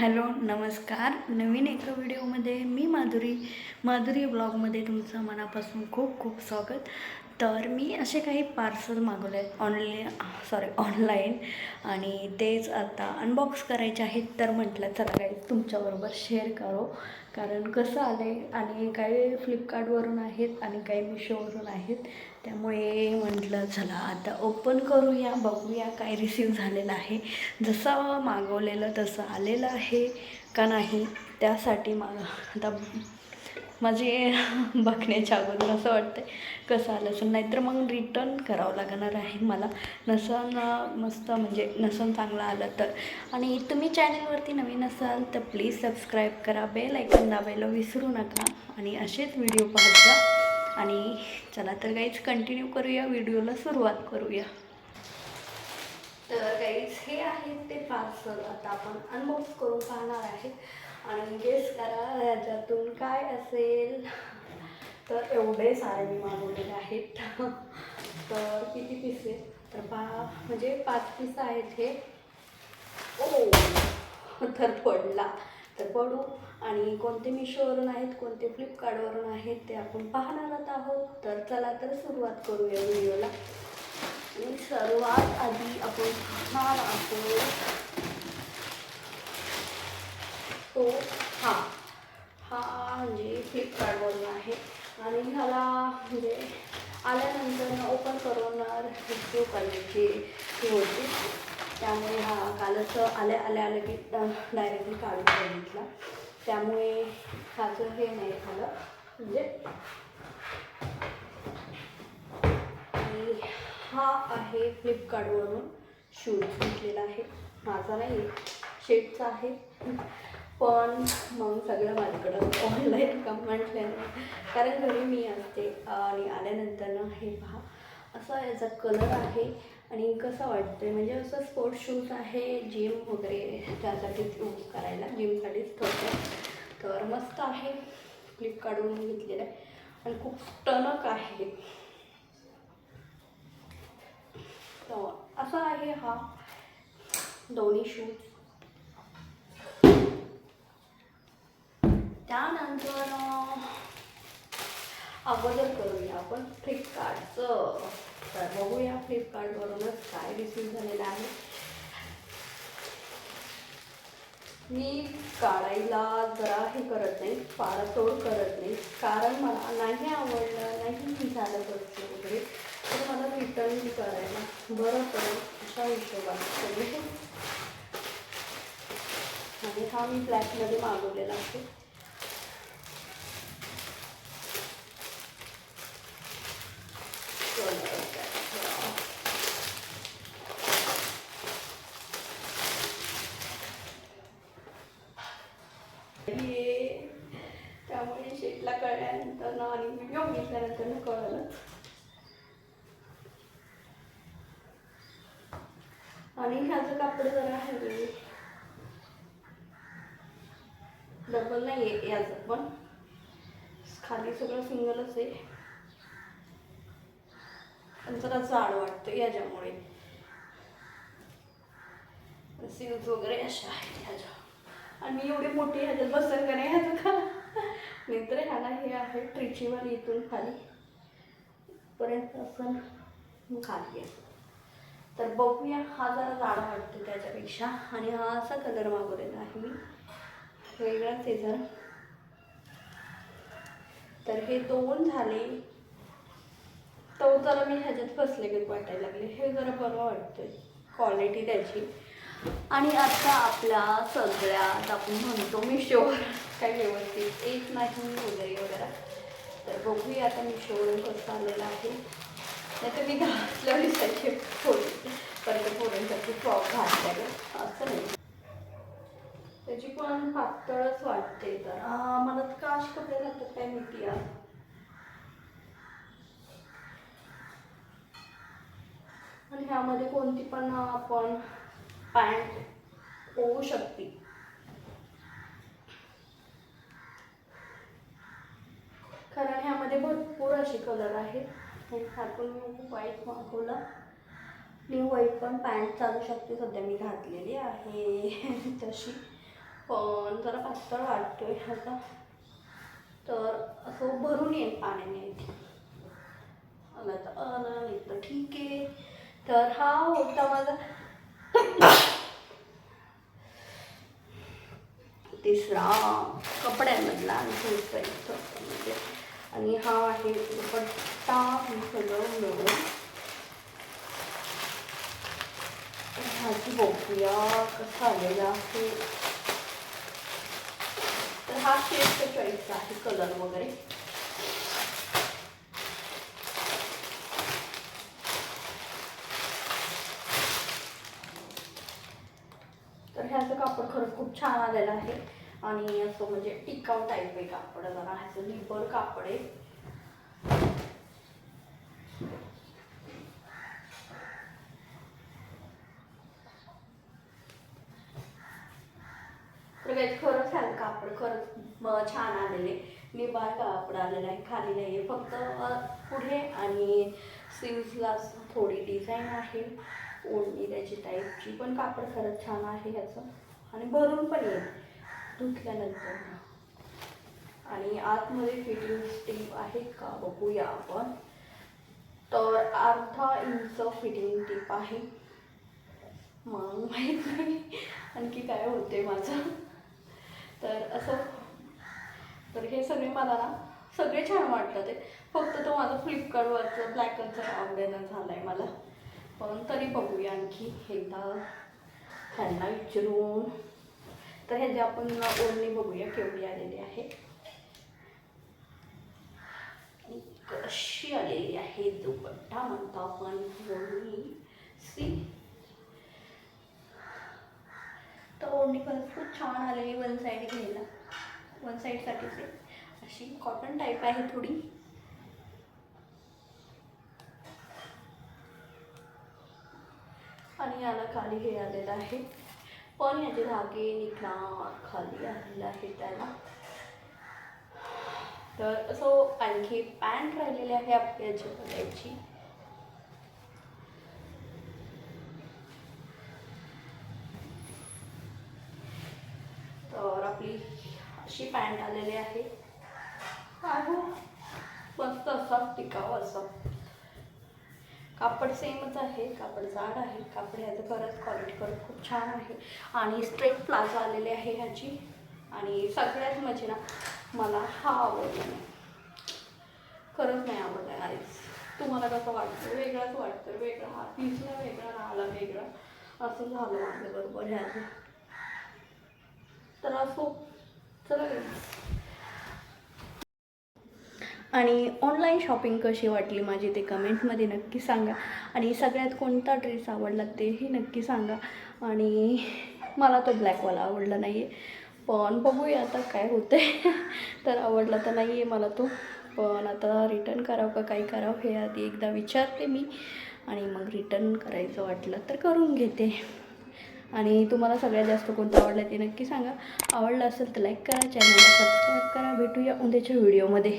Hello नमस्कार. नवीन एका व्हिडिओमध्ये मी माधुरी माधुरी ब्लॉगमध्ये तुमचं मनापासून खूप खूप स्वागत. तर मी असे काही पार्सल मागवले आहेत ऑनलाईन सॉरी ऑनलाईन आणि तेच आता अनबॉक्स करायचे आहेत. तर म्हटलं चला काही तुमच्याबरोबर शेअर करो. कारण कसं आलं आहे आणि काही फ्लिपकार्टवरून आहेत आणि काही मिशोवरून आहेत. त्यामुळे म्हटलं चला आता ओपन करूया बघूया काय रिसीव झालेलं आहे. जसं मागवलेलं तसं आलेलं आहे का नाही त्यासाठी मा आता माझे बघण्याच्या अगोदर असं वाटतं कसं आलं असेल? नाहीतर मग रिटर्न करावं लागणार आहे मला. नसन मस्त म्हणजे नसन चांगलं आलं तर. आणि तुम्ही चॅनलवरती नवीन असाल तर प्लीज सबस्क्राईब करा. बेल ऐकून दाबायला विसरू नका. आणि असेच व्हिडिओ पाहत जा. आणि चला तर काहीच कंटिन्यू करूया. व्हिडिओला सुरुवात करूया. तर काहीच हे आहेत ते पार्सल आता आपण अनबॉक्स करून पाहणार आहे. आणि गेस करा ह्याच्यातून काय असेल? तर एवढे सारे मी मागवलेले आहेत. तर किती पीस आहेत? तर पा म्हणजे पाच पीस आहेत हे. ओ तर पडला. तर पडू. आणि कोणते मिशोवरून आहेत कोणते फ्लिपकार्टवरून आहेत ते आपण पाहणारच आहोत. तर चला तर सुरुवात करूया व्हिडिओला. आणि सर्वात आधी आपण पाहणार आहोत तो हा. हा म्हणजे फ्लिपकार्टवरून आहे. आणि ह्याला म्हणजे आल्यानंतर ओपन करून रिसिव करायची ही होती. त्यामुळे हा कालच आल्या आल्या आल्या की डायरेक्टली काढून बघितला. त्यामुळे ह्याचं हे नाही झालं. म्हणजे आणि हा आहे फ्लिपकार्टवरून शूज घेतलेला आहे. माझा नाही शेटचा आहे. पण मग सगळं माझ्याकडं ऑनलाईन काम म्हटल्यानं कारण घरी मी असते आणि आल्यानंतर ना हे पहा असा याचा कलर आहे आणि कसं वाटतं म्हणजे असं स्पोर्ट्स शूज आहे जिम वगैरे त्यासाठीच यूज करायला जिमसाठीच ठेवतो. तर मस्त आहे. फ्लिपकार्टवरून घेतलेलं आहे. आणि खूप टणक आहे. तर असा आहे हा. दोन्ही शूज त्यानंतर अगोदर करूया आपण फ्लिपकार्टचं. तर बघूया फ्लिपकार्टवरूनच काय रिसीव झालेलं आहे. मी काढायला जरा हे करत नाही पाळतोड करत नाही कारण मला नाही आवडलं नाही झालं वस्तू वगैरे तर मला रिटर्न करायला बरं पडेल अशा हिशोबाने. आणि हा मी ब्लॅकमध्ये मागवलेला आहे हे त्यामुळे शेटला कळल्यानंतर ना आणि व्हिडिओ घेतल्यानंतर ना कळलं. आणि ह्याचं कापड जरा आहे डबल नाही आहे याचं पण. खाली सगळं सिंगलच आहे. पण जरा जाड वाटतं याच्यामुळे. सील्स वगैरे अशा आहेत ह्याच्या. आणि मी मोठी ह्याच्यात बसेल का नाही ह्याचं का तर ह्याला हे आहे ट्रिचीवाली इथून खाली. पर्यंत असं खाली आहे. तर बघूया हा जरा जाडा वाटतो त्याच्यापेक्षा. आणि हा असा कलर मागवलेला आहे मी. वेगळाच आहे जरा तर हे दोन झाले. तो जरा मी ह्याच्यात फसले गेले वाटायला लागले. हे जरा बरं वाटतंय. क्वालिटी त्याची. आणि आता आपल्या सगळ्यात आपण म्हणतो मिशोवर काही व्यवस्थित एक नाही वगैरे वगैरे तर बघूया आता मिशोवरून कसं आलेलं आहे. नाही तर मी घातलं विसायचे फोडी परत फोडींसाठी फ्रॉक घातल्या असं नाही. त्याची पण पातळच वाटते तर मला तर काश कपडे घालतात काय माहिती आहे आणि ह्यामध्ये कोणती पण आपण पॅन्ट होऊ शकते. कारण ह्यामध्ये भरपूर असे कलर आहेत. हे ह्यातून मी खूप वाईट मागवला. मी व्हाईट पण पॅन्ट चालू शकते. सध्या मी घातलेली आहे. तशी. पण जरा पातळ वाटतोय ह्याचा. तर असं भरून येईल पाण्याने इथे. तर नाही तर ठीक आहे. तर हा होता माझा तिसरा कपड्यांमधला आणि पुढचा म्हणजे आणि हा आहे दुपट्टा सगळं मिळून. ह्याची बघूया कसा आलेला आहे? तर हा शेडचा चॉईस आहे कलर वगैरे. ह्याचं कापड खरंच खूप छान आलेलं आहे. आणि असं म्हणजे टिकाऊ टाईप आहे कापड जरा ह्याचं लिबर कापड आहे. खरंच ह्याचं कापड खरंच छान आलेले. निबाळ कापड आलेलं आहे खाली नाही आहे फक्त पुढे आणि स्लीव्सला थोडी डिझाईन आहे. ओढणी त्याची टाईपची पण कापड खरंच छान आहे ह्याचं. आणि भरून पण येईल. धुतल्यानंतर. आणि आतमध्ये फिटिंग टेप आहे का बघूया आपण. तर अर्धा इंच फिटिंग टीप आहे. मग माहीत नाही. आणखी काय होते माझं. तर असं. तर हे सगळे मला ना सगळे छान वाटलं ते. फक्त तो माझा फ्लिपकार्टवरचं ब्लॅक कलरचा आवडेनं झाला आहे मला. पण तरी बघूया आणखी एकदा ह्यांना विचारून. तर ह्याची आपण ओढणी बघूया केवढी आलेली आहे. कशी आलेली आहे दुपट्टा म्हणतो आपण ओढणी. सी. तर ओढणी पण खूप छान आलेली वन साईड घ्यायला. वन साईडसाठीच आहे. अशी कॉटन टाईप आहे थोडी आणि याला खाली हे आलेलं आहे. पण याचे धागे निघणार खाली आलेलं आहे त्याला. तर असं आणखी पॅन्ट राहिलेली आहे आपल्या याची तर आपली अशी पॅन्ट आलेली आहे. आहे. मस्त असा टिकाव असा. कापड सेमच आहे कापड जाड आहे कापड ह्याचं खरंच क्वालिटी खरंच खूप छान आहे. आणि स्ट्रेट प्लाझो आलेले आहे ह्याची. आणि सगळ्यात म्हणजे ना मला हा आवडला नाही. खरंच नाही आवडला नाहीच तुम्हाला कसं वाटतं? वेगळाच वाटतं. वेगळा हा पिसला वेगळा राहिला वेगळा. असं झालं आपल्याबरोबर ह्याचं. तर असो. चला. आणि ऑनलाईन शॉपिंग कशी वाटली माझी ते कमेंटमध्ये नक्की सांगा. आणि सगळ्यात कोणता ड्रेस आवडला तेही नक्की सांगा. आणि मला तो ब्लॅकवाला आवडला नाही आहे पण बघूया आता काय होते तर आवडला तर नाही आहे मला तो. पण आता रिटर्न करावं का काही करावं हे आधी एकदा विचारते मी. आणि मग रिटर्न करायचं वाटलं तर करून घेते. आणि तुम्हाला सगळ्यात जास्त कोणतं आवडलं ते नक्की सांगा. आवडलं असेल तर लाईक करा चॅनलला सबस्क्राईब करा. भेटूया उद्याच्या व्हिडिओमध्ये